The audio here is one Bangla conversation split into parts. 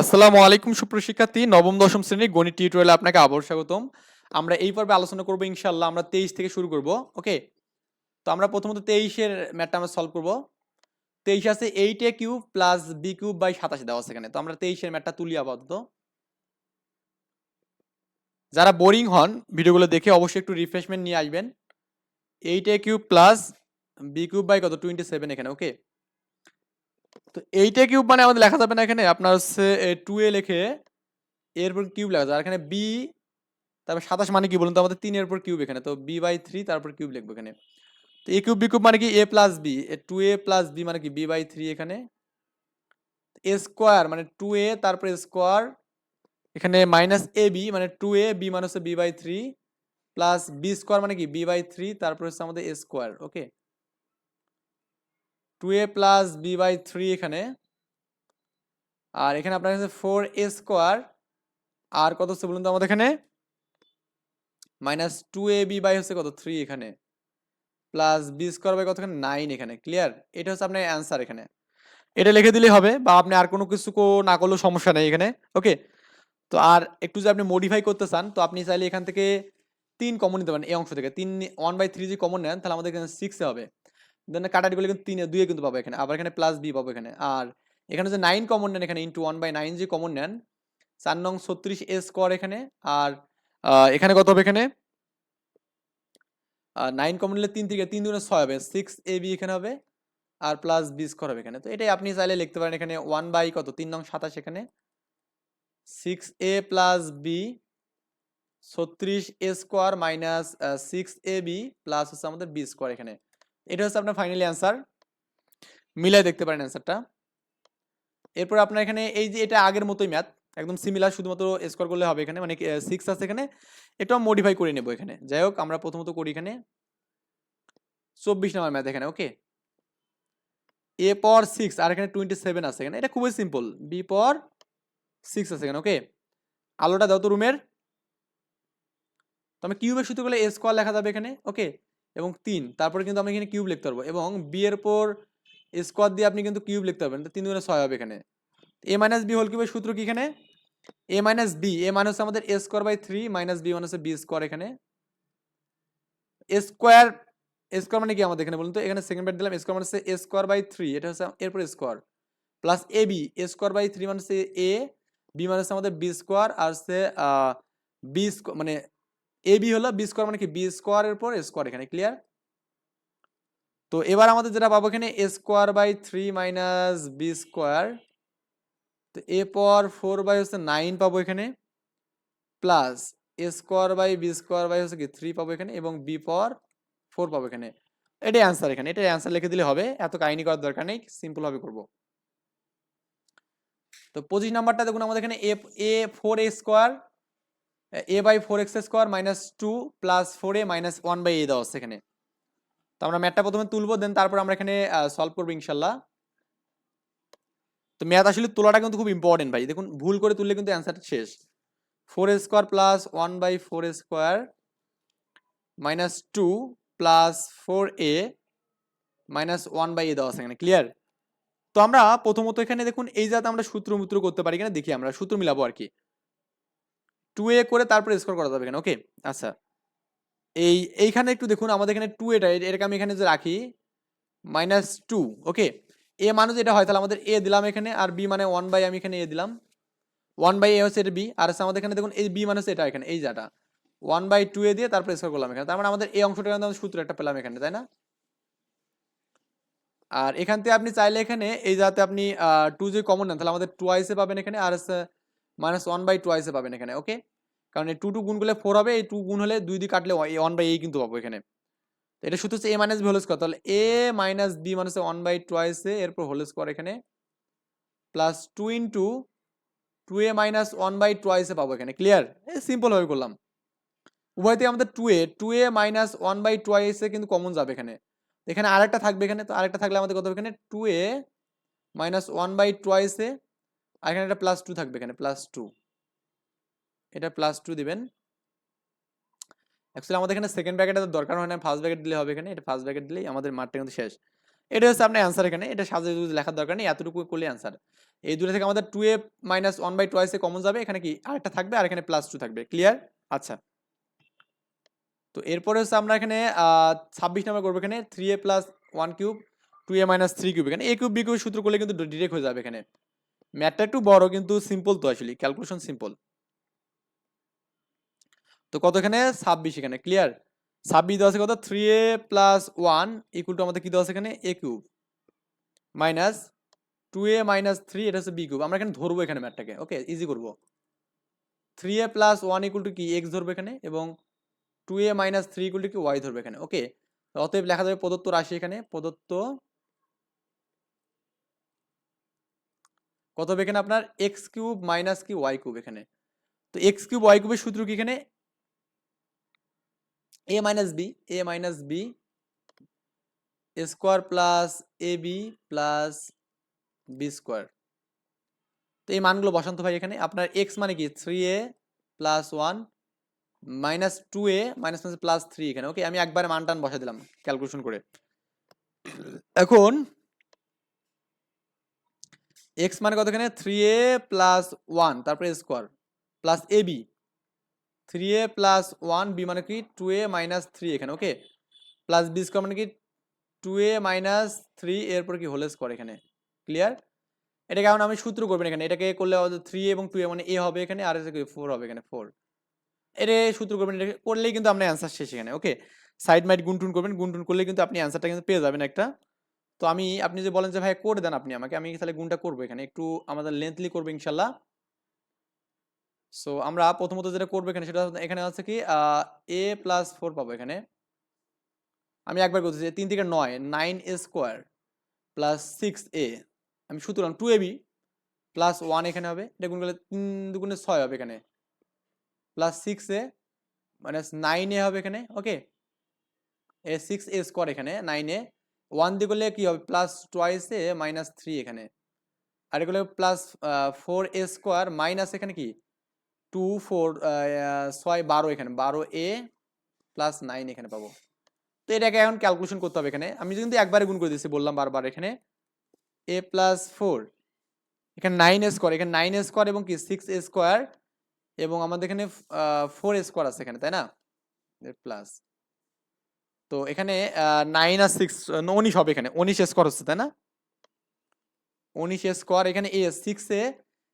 আসসালামু আলাইকুম সুপ্রশিক্ষার্থী নবম, দশম শ্রেণির গণিত টিউটোরিয়ালে আপনাকে আবার স্বাগতম। আমরা এই পর্বে আলোচনা করব ইনশাল্লাহ আমরা তেইশ থেকে শুরু করব, ওকে? তো আমরা প্রথমত তেইশের ম্যাটটা আমরা সলভ করব। তেইশ আছে eight a cube plus b cube by সাতাশে দেওয়া আছে এখানে। তো আমরা তেইশের ম্যাটটা তুলি আপাতত। যারা বোরিং হন, ভিডিওগুলো দেখে অবশ্যই একটু রিফ্রেশমেন্ট নিয়ে আসবেন। Eight a cube plus b cube by কত? টোয়েন্টি সেভেন এখানে, ওকে? তো এইটা কিউব মানে আমাদের লেখা যাবে না এখানে। আপনার হচ্ছে টু এ লিখে এরপর কিউব লেখা আর এখানে বি তারপর সাতাশ মানে কি বলুন তো? আমাদের তিনের পর কিউব এখানে। তো বি বাই থ্রি তারপর কিউব লিখব এখানে। তো এ কিউব বি কিউব মানে কি? A plus b two a plus b মানে কি? বি বাই থ্রি এখানে। এ স্কোয়ার মানে টু এ তারপর স্কোয়ার এখানে মাইনাস এ বি মানে টু এ বি মানে হচ্ছে b by three plus b square মানে কি? বি বাই থ্রি তারপর হচ্ছে আমাদের a square okay two a plus b by three এখানে। আর এখানে আপনার কাছে ফোর এ স্কোয়ার আর কত হচ্ছে বলুন তো আমাদের এখানে? Minus two a b by হচ্ছে কত? থ্রি এখানে। প্লাস বি স্কোয়ার বাই কত এখানে নাইন এখানে। ক্লিয়ার এটা হচ্ছে আপনার অ্যান্সার এখানে। এটা লিখে দিলেই হবে বা আপনি আর কোনো কিছু না করলেও সমস্যা নেই এখানে। ওকে তো আর একটু যদি আপনি মডিফাই করতে চান, তো আপনি চাইলে এখান থেকে তিন কমন নিতে পারেন। এই অংশ থেকে। তিন ওয়ান বাই থ্রি যদি কমন নেন, তাহলে আমাদের এখানে সিক্সে হবে। দেন কাটাটি করলে কিন্তু তিনে, দুয়ে কিন্তু পাবো এখানে। আবার এখানে প্লাস বি পাবো এখানে। আর এখানে যে নাইন কমন নেন, এখানে ইন্টু ওয়ান বাই নাইন যে কমন নেন, চার নং ছত্রিশ এ স্কোয়ার এখানে। আর এখানে কত হবে এখানে? নাইন কমন নিলে তিন থেকে তিন দুগুণে ছয় হবে। সিক্স এ বি এখানে হবে। আর প্লাস বি স্কোয়ার হবে এখানে। তো এটাই আপনি চাইলে লিখতে পারেন এখানে ওয়ান বাই কত? তিন নং সাতাশ এখানে। সিক্স এ প্লাস বি ছত্রিশ a square minus six a b plus হচ্ছে আমাদের বি স্কোয়ার এখানে। এটা হচ্ছে আপনার ফাইনালি অ্যান্সার মিলাই দেখতে পারেন অ্যান্সারটা এরপর আপনার এখানে এই যে এটা আগের মতোই ম্যাথ একদম সিমিলার শুধুমাত্র স্কোয়ার করলে হবে এখানে মানে সিক্স আছে এখানে এটাও মডিফাই করে নেব এখানে। যাই হোক, আমরা প্রথমত করি এখানে চব্বিশ নাম্বার ম্যাথ এখানে ওকে এ পর সিক্স আর এখানে টোয়েন্টি সেভেন আছে এখানে। এটা খুবই সিম্পল বি পর সিক্স আছে এখানে ওকে আলোটা দাও তো রুমের তো আমি কিউবের সূত্র করলে এ স্কোয়ার লেখা যাবে এখানে ওকে এবং তিন, তারপরে কিন্তু আমি এখানে কিউব লিখতে পারব এবং বি এর পর স্কোয়ার দিয়ে আপনি কিন্তু কিউব লিখতে পারবেন। তিন দুগুণে ছয় হবে এখানে। এ মাইনাস বি হোল কিউবের সূত্র কি এখানে? এ মাইনাস বি এ হচ্ছে আমাদের a square by three minus b হচ্ছে বি স্কোয়ার এখানে। স্কোয়ার স্কোয়ার মানে কি আমাদের এখানে বলুন তো? এখানে সেকেন্ড ব্যাট দিলাম স্কোয়ার মানে এ স্কোয়ার বাই থ্রি এটা হচ্ছে এরপর square plus a b a square by three মানে এ বি মানে আমাদের বি স্কোয়ার আর হচ্ছে বি মানে এ বি হলো বি স্কোয়ার মানে কি? বি স্কোয়ারের পর স্কোয়ার এখানে ক্লিয়ার তো এবার আমাদের যেটা পাবো এখানে a square by three minus b square তো এ পর ফোর বাই হচ্ছে নাইন পাবো এখানে plus a square by b square by হচ্ছে কি? থ্রি পাবো এখানে এবং বি পর ফোর পাবো এখানে। এটাই অ্যান্সার এখানে, এটাই অ্যান্সার লিখে দিলে হবে, এত কাহিনী করার দরকার নেই সিম্পল ভাবে করব। তো পঁচিশ নাম্বারটা দেখুন আমাদের এখানে a a four a square a by four x square minus two plus four a minus one by a দেওয়া হচ্ছে এখানে। তো আমরা ম্যাথটা প্রথমে তুলবো দেন তারপর আমরা এখানে সলভ করব ইনশাল্লাহ। তো ম্যাথ আসলে তোলাটা কিন্তু খুব ইম্পর্টেন্ট ভাই। দেখুন, ভুল করে তুললে কিন্তু অ্যান্সারটা শেষ। Four square plus one by four square minus two plus four a minus one by a দেওয়া আছে এখানে ক্লিয়ার তো আমরা প্রথমত এখানে দেখুন, এই যাতে আমরা সূত্র মুত্র করতে পারি কিনা, দেখি আমরা, সূত্র মিলাবো আর কি। টু এ করে তারপরে স্কোর করা যাবে এখানে ওকে আচ্ছা। এই, এইখানে একটু দেখুন, আমাদের এখানে টু এটা এটাকে আমি এখানে যে রাখি মাইনাস টু ওকে এ মানে যেটা হয়, তাহলে আমাদের এ দিলাম এখানে, আর বি মানে ওয়ান বাই আমি এখানে এ দিলাম। ওয়ান বাই এ হচ্ছে এটা বি আর হচ্ছে আমাদের এখানে দেখুন, এই বি মানে এটা এখানে, এই যাটা ওয়ান বাই টু এ দিয়ে তারপরে স্কোর করলাম এখানে, তার মানে আমাদের এই অংশটা আমরা সূত্র একটা পেলাম এখানে, তাই না? আর এখান থেকে আপনি চাইলে এখানে, এই যাতে আপনি টু যদি কমন নেন, তাহলে আমাদের টুয়াইসে পাবেন এখানে, আর হচ্ছে মাইনাস ওয়ান বাই টুয়াইসে পাবেন এখানে ওকে কারণ এই টু টু গুণ করলে ফোর হবে, এই টু গুণ হলে দুই দুই কাটলে ওয়ান বাই এই কিন্তু পাবো এখানে। এটা শুধু হচ্ছে a minus b whole square তাহলে এ মাইনাস বি মানে হচ্ছে ওয়ান বাই টুয়াইসে এরপর হোল স্কোয়ার এখানে plus two into two two a minus one by টুয়াইসে পাবো এখানে ক্লিয়ার এই সিম্পল ভাবে করলাম। উভয় থেকে আমাদের two a two a minus one by টুয়াইসে কিন্তু কমন যাবে এখানে। এখানে আরেকটা থাকবে এখানে, তো আরেকটা থাকলে আমাদের কত হবে এখানে? Two a minus one by টুয়াইসে আর এখানে একটা প্লাস টু থাকবে এখানে প্লাস টু এটা প্লাস টু দিবেন। অ্যাকচুয়ালি আমাদের এখানে সেকেন্ড ব্র্যাকেট দরকার হয় না ফার্স্ট ব্র্যাকেট দিলে হবে এখানে, এটা ফার্স্ট ব্র্যাকেট দিলেই আমাদের মাঠটা কিন্তু শেষ। এটা হচ্ছে আপনার অ্যান্সার এখানে, এটা সাজে লেখার দরকার নেই, এতটুকু করলে অ্যান্সার এই দুটো থেকে আমাদের two a minus one by টোয়াইসে common যাবে, এখানে কি আরেকটা থাকবে আর এখানে প্লাস টু থাকবে ক্লিয়ার আচ্ছা। তো এরপরে হচ্ছে আমরা এখানে ছাব্বিশ নম্বর করব এখানে three a plus one cube two a minus three cube এখানে। এ কিউব বি কিউব সূত্র করলে কিন্তু ডিরেক্ট হয়ে যাবে এখানে। ম্যাথটা একটু বড়, কিন্তু সিম্পল তো আসলে ক্যালকুলেশন সিম্পল তো কত এখানে? ছাব্বিশ এখানে ক্লিয়ার ছাব্বিশ দেওয়া আছে কত? Three a plus one equal to আমাদের কি দেওয়া আছে এখানে? A cube minus two a minus three এটা হচ্ছে বি কিউব আমরা এখানে ধরবো এখানে ম্যাথটাকে ওকে ইজি করব। Three a plus one equal to কি? এক্স ধরবো এখানে এবং two a minus three equal to কি? ওয়াই ধরবে এখানে ওকে অতএব লেখা যাবে প্রদত্ত রাশি এখানে, প্রদত্ত কত হবে এখানে আপনার? এক্স কিউব মাইনাস কি? ওয়াই কিউব এখানে। তো এক্স কিউব ওয়াই কিউবের সূত্র কি এখানে? A minus b a minus b square plus a b plus b square তো এই মানগুলো বসান্ত ভাই এখানে। আপনার এক্স মানে কি? Three a plus one minus two a minus minus plus three এখানে। ওকে আমি একবারে মান টান বসা দিলাম ক্যালকুলেশন করে। এখন এক্স মানে কত এখানে? থ্রি এ প্লাস ওয়ান তারপরে square plus a b three a plus one b মানে কি? টু এ মাইনাস থ্রি এখানে ওকে প্লাস বি স্কোয়ার মানে কি? টু এ মাইনাস থ্রি এরপর কি হোল স্কোয়ার এখানে ক্লিয়ার এটাকে এখন আমি সূত্র করবেন এখানে, এটাকে করলে থ্রি এবং টু এ মানে এ হবে এখানে, আর ফোর হবে এখানে ফোর এটা সূত্র করবেন, এটা করলেই কিন্তু আপনার অ্যান্সার শেষ এখানে ওকে সাইড মাইড গুনটুন করবেন, গুনটুন করলে কিন্তু আপনি অ্যান্সারটা কিন্তু পেয়ে যাবেন একটা। তো আমি, আপনি যে বলেন যে, ভাই, করে দেন আপনি আমাকে, আমি তাহলে গুণটা করব এখানে, একটু আমাদের লেন্থলি করব ইনশাল্লাহ। সো আমরা প্রথমত যেটা করব এখানে সেটা এখানে আছে কি এ প্লাস ফোর পাবো এখানে। আমি একবার করতেছি তিন থেকে নয় nine a square plus six a আমি সুতরাং two a b plus one এখানে হবে, এটা গুণ করলে তিন দুগুণে ছয় হবে এখানে। Plus six a minus nine a হবে এখানে okay a six a square এখানে নাইন এ ওয়ান দিয়ে করলে কী হবে? Plus twice a minus three এখানে। আর এগুলো plus four a square minus এখানে কি? টু, ফোর ছয়, বারো এখানে। বারো এ প্লাস নাইন এখানে পাবো। তো এটাকে এখন ক্যালকুলেশন করতে হবে এখানে। আমি কিন্তু একবারে গুণ করে দিচ্ছি বললাম বারবার এখানে। এ প্লাস ফোর এখানে নাইন স্কোয়ার এখানে নাইন স্কোয়ার এবং কি? সিক্স স্কোয়ার এবং আমাদের এখানে ফোর স্কোয়ার আছে এখানে, তাই না? প্লাস তো এখানে নাইন আর সিক্স উনিশ হবে এখানে। উনিশ স্কোয়ার হচ্ছে, তাই না? উনিশ স্কোয়ার এখানে a six a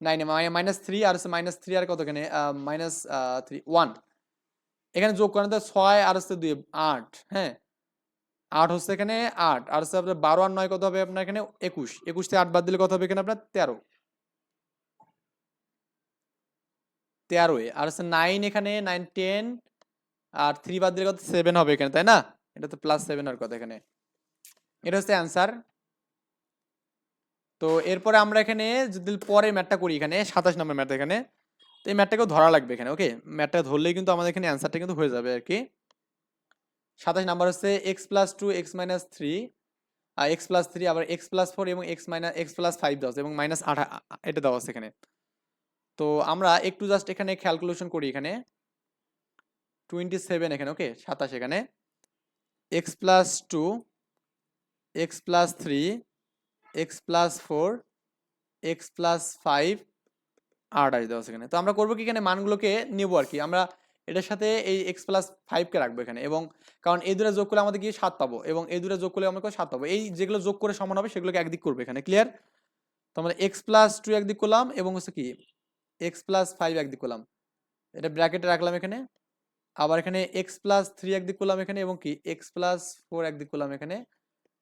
nine minus three আর হচ্ছে মাইনাস থ্রি আর কত এখানে মাইনাস থ্রি ওয়ান এখানে যোগ করেন তো ছয় আর হচ্ছে দুই, আট হ্যাঁ? আট হচ্ছে এখানে আট, আর হচ্ছে আপনার বারো আর নয় কত হবে আপনার এখানে? একুশ। একুশ থেকে আট বাদ দিলে কত হবে এখানে আপনার? তেরো। তেরো আর হচ্ছে নাইন এখানে নাইন টেন আর থ্রি বাদ দিলে কত? সেভেন হবে এখানে, তাই না? এটা তো প্লাস সেভেন আর কথা এখানে। এটা হচ্ছে অ্যান্সার তো এরপরে আমরা এখানে যদি পরে ম্যাটটা করি এখানে, সাতাশ নম্বর ম্যাট এখানে, তো এই ম্যাটটাকেও ধরা লাগবে এখানে ওকে ম্যাটটা ধরলেই কিন্তু আমাদের এখানে অ্যান্সারটা কিন্তু হয়ে যাবে আর কি। সাতাশ নাম্বার হচ্ছে x plus two x minus three আর এক্স প্লাস থ্রি আবার এক্স প্লাস ফোর এবং x minus x plus five দেওয়া এবং মাইনাস আঠা এটা দেওয়া আছে এখানে। তো আমরা একটু জাস্ট এখানে ক্যালকুলেশন করি এখানে। টোয়েন্টি সেভেন এখানে ওকে সাতাশ এখানে। X plus two x plus three x plus four x plus five আঠাশ দেওয়া এখানে। তো আমরা করব কি এখানে মানগুলোকে নেব আর কি। আমরা এটার সাথে এই এক্স প্লাস ফাইভকে রাখব এখানে এবং কারণ এই দুটো যোগ করলে আমাদের কি সাত পাবো এবং এই দুটো যোগ করলে আমরা সাত পাবো। এই যেগুলো যোগ করে সমান হবে সেগুলোকে একদিক করব এখানে। ক্লিয়ার তো আমরা এক্স প্লাস টু একদিক করলাম এবং হচ্ছে কি এক্স প্লাস ফাইভ একদিক করলাম। এটা ব্র্যাকেটে রাখলাম এখানে। আবার এখানে এক্স প্লাস থ্রি একদিক করলাম এখানে এবং কি এক্স প্লাস ফোর একদিক করলাম এখানে।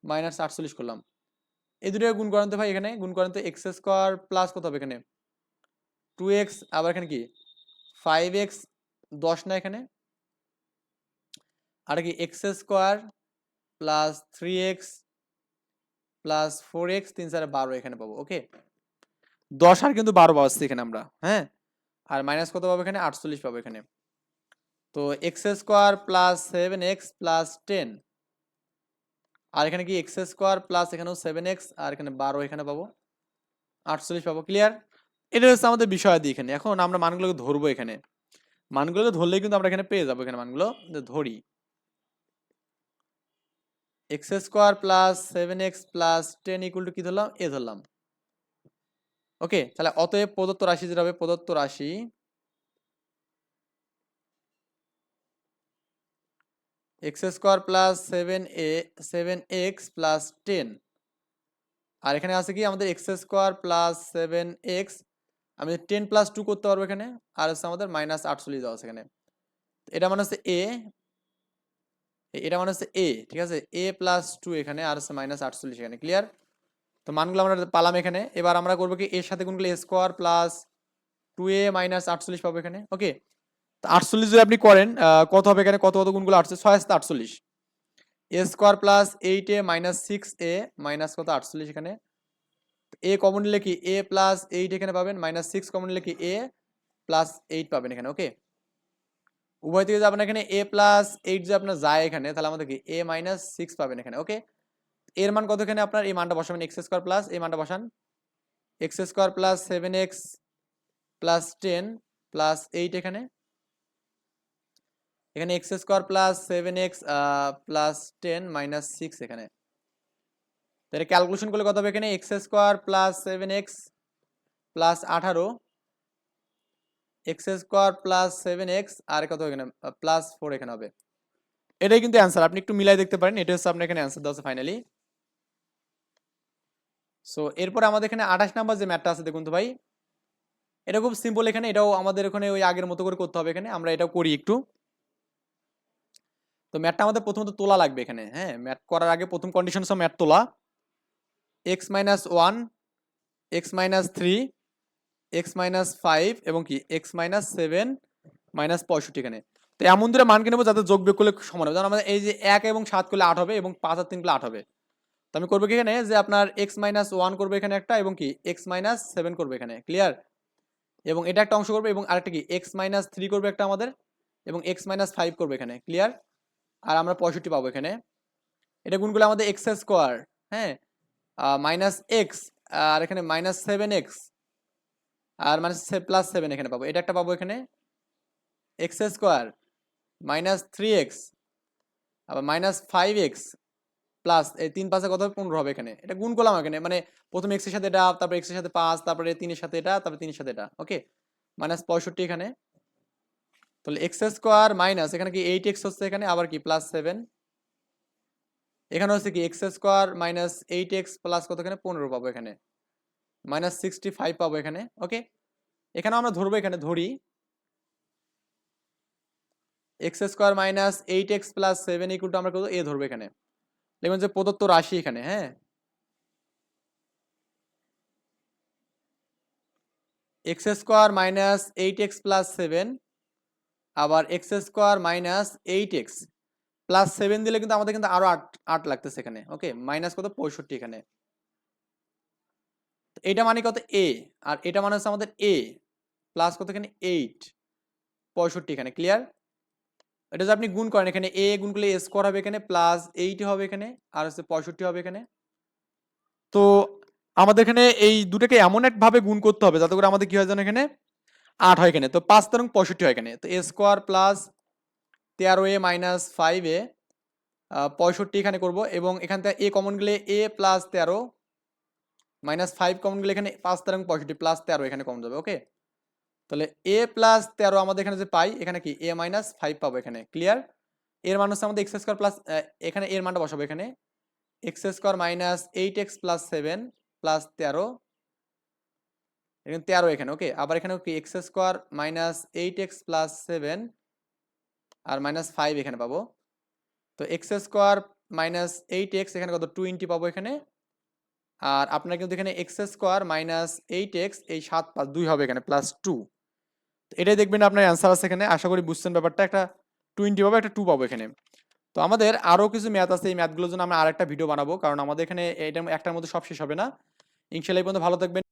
মাইনাস আটচল্লিশ করলাম। এই দুটো গুণ করেন তো ভাই এখানে, গুণ করেন তো এক্স স্কোয়ার প্লাস কত হবে এখানে? টু এক্স আবার এখানে কি? ফাইভ এক্স দশ না এখানে? আর কি x square plus three x plus four x তিন চারে বারো এখানে পাবো ওকে দশ আর কিন্তু বারো পাচ্ছি এখানে আমরা হ্যাঁ? আর মাইনাস কত পাবো এখানে? আটচল্লিশ পাবো এখানে। তো x square plus seven x plus ten আর এখানে কি এক্স স্কোয়ার প্লাস এখানেও সেভেন এক্স আর এখানে বারো এখানে পাবো। আটচল্লিশ পাবো ক্লিয়ার এটা হচ্ছে আমাদের বিষয় দিয়ে এখানে। এখন আমরা মানগুলোকে ধরবো এখানে। মানগুলোকে ধরলেই কিন্তু আমরা এখানে পেয়ে যাব। এখানে মানগুলো ধরি। X square plus seven x plus ten equal to কি ধরলাম? এ ধরলাম। ওকে তাহলে অতএব প্রদত্ত রাশি যেটা হবে, প্রদত্ত রাশি x square plus seven a, seven x plus ten. আর এখানে আছে কি? আমাদের x square plus seven x. আমি টেন প্লাস টু করতে পারব এখানে, আর হচ্ছে আমাদের মাইনাস আটচল্লিশ দেওয়া তো এটা মানে হচ্ছে এ, এটা মানে হচ্ছে এ, ঠিক আছে? এ প্লাস টু এখানে, আর হচ্ছে মাইনাস আটচল্লিশ এখানে, ক্লিয়ার? তো মানগুলো আমরা পালাম এখানে। এবার আমরা করব কি? এর সাথে কোনগুলো square plus two a minus আটচল্লিশ পাবো এখানে, ওকে? আটচল্লিশ যদি আপনি করেন কত হবে এখানে? কত কত গুণগুলো আটচল্লিশ ছয় সাথে আটচল্লিশ। A square plus eight a minus six a minus কত? আটচল্লিশ এখানে। এ কমন নিলে কি? এ প্লাস এইট এখানে পাবেন মাইনাস সিক্স কমন নিলে কি? এ প্লাস এইট পাবেন এখানে ওকে উভয় থেকে যাবেন এখানে এ প্লাস এইট যে আপনার যায় এখানে, তাহলে আমাদের কি? এ মাইনাস সিক্স পাবেন এখানে ওকে এর মান কত এখানে আপনার? এই মানটা বসাবেন এক্স স্কোয়ার প্লাস এই মানটা বসান। X square plus seven x plus ten plus eight এখানে। এখানে x square plus seven x plus ten minus six এখানে। তাহলে ক্যালকুলেশন করলে কত হবে এখানে? X square plus seven x plus আঠারো x square plus seven x আর কত এখানে? প্লাস ফোর এখানে হবে। এটাই কিন্তু অ্যান্সার আপনি একটু মিলাই দেখতে পারেন, এটা হচ্ছে আপনার এখানে অ্যান্সার দেওয়া ফাইনালি সো এরপর আমাদের এখানে আঠাশ নাম্বার যে ম্যাটটা আছে, দেখুন তো ভাই। এটা খুব সিম্পল এখানে, এটাও আমাদের ওখানে ওই আগের মতো করে করতে হবে এখানে, আমরা এটাও করি একটু। তো ম্যাটটা আমাদের প্রথমত তোলা লাগবে এখানে হ্যাঁ? ম্যাট করার আগে প্রথম কন্ডিশন হচ্ছে ম্যাট তোলা। X minus one x minus three x minus five এবং কি? এক্স মাইনাস সেভেন মাইনাস পঁয়ষট্টি এখানে। তো এমন দুটো মানকে নেব যাতে যোগ বিয়োগ করলে সমান হবে? যেমন আমাদের এই যে এক এবং সাত করলে আট হবে এবং পাঁচ আর তিন করলে আট হবে। তো আমি করব কি এখানে? যে আপনার এক্স মাইনাস ওয়ান করব এখানে একটা এবং কি? এক্স মাইনাস সেভেন করব এখানে। ক্লিয়ার এবং এটা একটা অংশ করবে এবং আরেকটা কি? এক্স মাইনাস থ্রি করবে একটা আমাদের এবং এক্স মাইনাস ফাইভ করব এখানে। ক্লিয়ার আর আমরা পঁয়ষট্টি পাবো এখানে। এটা গুণগুলো আমাদের এক্স স্কোয়ার হ্যাঁ? মাইনাস এক্স আর এখানে মাইনাস সেভেন এক্স আর মাইনাস প্লাস সেভেন এখানে পাবো। এটা একটা পাবো এখানে। X square minus three x আবার মাইনাস ফাইভ এক্স প্লাস এই তিন পাঁচে কত পনেরো হবে এখানে। এটা গুণ করলাম এখানে। মানে প্রথম এক্সের সাথে এটা, তারপরে এক্সের সাথে পাঁচ, তারপরে তিনের সাথে এটা, তারপরে তিনের সাথে এটা ওকে মাইনাস পঁয়ষট্টি এখানে। তাহলে এক্স স্কোয়ার মাইনাস, এখানে কি এইট এক্স হচ্ছে এখানে, আবার কি প্লাস সেভেন এখানে হচ্ছে কি x square minus eight x plus কত এখানে পনেরো পাবো এখানে। মাইনাস সিক্সটি ফাইভ পাবো এখানে ওকে এখানে আমরা ধরবো, এখানে ধরি। X square minus eight x plus seven equal to আমরা কত, এ ধরবো এখানে। দেখবেন যে প্রদত্ত রাশি এখানে হ্যাঁ? X square minus eight x plus seven আবার x square minus eight x plus seven দিলে কিন্তু আমাদের কিন্তু আরও আট আট লাগতেছে এখানে, ওকে? মাইনাস কত? পঁয়ষট্টি এখানে। এটা মানে কত? এ। আর এটা মানে হচ্ছে আমাদের এ প্লাস কত এখানে? এইট। পঁয়ষট্টি এখানে, ক্লিয়ার? এটা যদি আপনি গুণ করেন, এখানে এ গুণ করলে এ স্কোয়ার হবে এখানে প্লাস এইট হবে এখানে আর হচ্ছে পঁয়ষট্টি হবে এখানে। তো আমাদের এখানে এই দুটোকে এমন একভাবে গুণ করতে হবে যাতে করে আমাদের কি হয় যেন এখানে আট হয় এখানে, তো পাঁচ তেরো পঁয়ষট্টি হয় এখানে, তো এ স্কোয়ার প্লাস তেরো এ মাইনাস ফাইভ এ পঁয়ষট্টি এখানে করব, এবং এখান থেকে এ কমন গেলে এ প্লাস তেরো, মাইনাস ফাইভ কমন গেলে এখানে পাঁচ তেরো পঁয়ষট্টি, প্লাস তেরো এখানে কমন যাবে ওকে তাহলে এ প্লাস তেরো আমাদের এখানে যে পাই, এখানে কি? এ মাইনাস ফাইভ পাবো এখানে ক্লিয়ার এর মান হচ্ছে আমাদের এক্স স্কোয়ার প্লাস এখানে এর মানটা বসাবো এখানে, x square minus eight x plus seven plus তেরো এখানে তেরো এখানে ওকে আবার এখানে কি? X square minus eight x plus seven আর মাইনাস ফাইভ এখানে পাবো। তো x square minus eight x এখানে কত? টোয়েন্টি পাবো এখানে। আর আপনার কিন্তু এখানে x square minus eight x এই সাত পাঁচ দুই হবে এখানে প্লাস টু এটাই দেখবেন আপনার অ্যান্সার আছে এখানে। আশা করি বুঝছেন ব্যাপারটা। একটা টোয়েন্টি পাবো, একটা টু পাবো এখানে। তো আমাদের আরও কিছু ম্যাথ আছে। এই ম্যাথগুলোর জন্য আমরা আরেকটা ভিডিও বানাবো। কারণ আমাদের এখানে এটা একটার মধ্যে সব শেষ হবে না। ইনশাল্লাহ পর্যন্ত ভালো থাকবেন।